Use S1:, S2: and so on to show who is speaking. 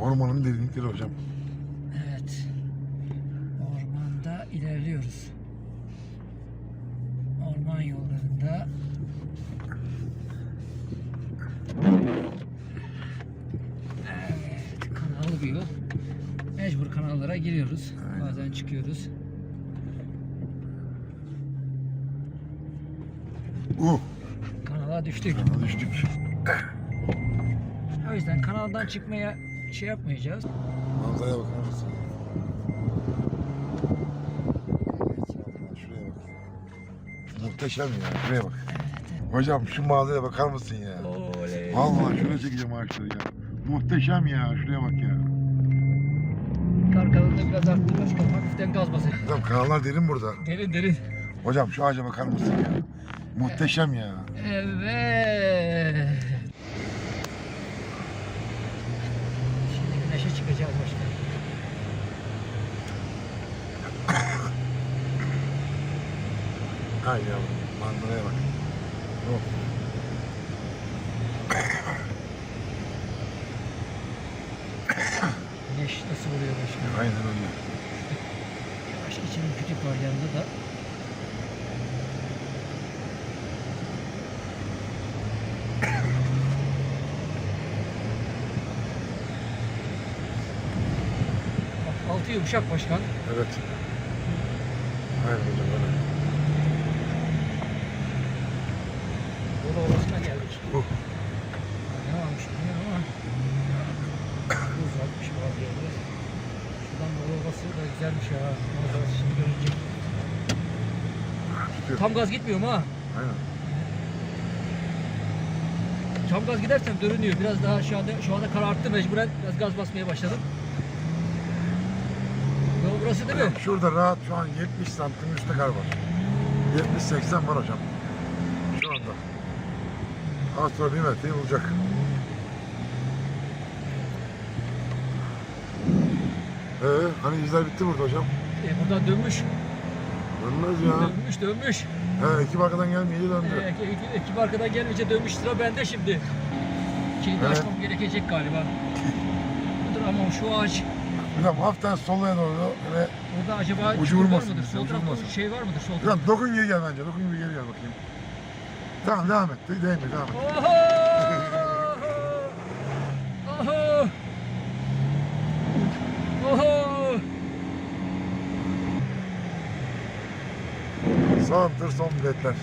S1: Ormanın derinlikleri hocam.
S2: Evet. Ormanda ilerliyoruz. Orman yollarında Evet, kanallı bir yol. Mecbur kanallara giriyoruz.
S1: Aynen.
S2: Bazen çıkıyoruz.
S1: Uh!
S2: Kanala düştük.
S1: Kanala düştük.
S2: O yüzden kanaldan çıkmaya şey yapmayacağız.
S1: Manzaraya bakar mısın? Evet, şuraya bak. Muhteşem ya. Şuraya bak. Hocam şu manzaraya bakar mısın ya?
S2: Oley.
S1: Vallahi şuraya çekeceğim ağaçları ya. Muhteşem ya. Şuraya bak ya.
S2: Arkalarında biraz arttı. Başkan hafiften gaz basıyor.
S1: Hocam kanallar derin burada.
S2: Derin derin.
S1: Hocam şu ağaca bakar mısın ya? Muhteşem ya.
S2: Evet. Şimdi güneşe çıkacağız başkan.
S1: Hay yavrum. Manzaraya bak. Oh.
S2: Güneş nasıl vuruyor başkan?
S1: Aynen öyle.
S2: Yavaş geçelim kütük var yanında da. Altı yumuşak başkan.
S1: Evet. Aynen hocam öyle.
S2: Şuradan orası da güzelmiş ha. Manzarası şimdi görünce.
S1: Tutuyor.
S2: Tam gaz gitmiyor mu ha?
S1: Aynen.
S2: Tam gaz gidersem dönünüyor. Biraz daha şu anda şu anda kararttı mecburen. Biraz gaz basmaya başladım. Yol burası değil mi?
S1: Şurada rahat şu an 70 santim üstte kar var. 70-80 var hocam. Şu anda. Az sonra bir metreyi bulacak. Ee, hani izler bitti burada hocam.
S2: E, buradan dönmüş.
S1: Dönmez ya.
S2: Dönmüş dönmüş.
S1: He, ekip arkadan gelmeyince
S2: E,
S1: döndü.
S2: ekip, ekip, ekip arkadan gelmeyince dönmüş sıra bende şimdi. Kilidi
S1: Evet.
S2: açmam gerekecek galiba. Dur ama şu ağaç
S1: Hocam hafiften solaya doğru ve
S2: Burada acaba
S1: Ucu vurmasın
S2: Sol
S1: ucu vurmasın.
S2: şey var mıdır? Sol
S1: Hocam dokun geri gel bence. Dokun geri gel bakayım. Tamam devam et. Değme devam et.
S2: Oho! Oho!
S1: Tır son biletler.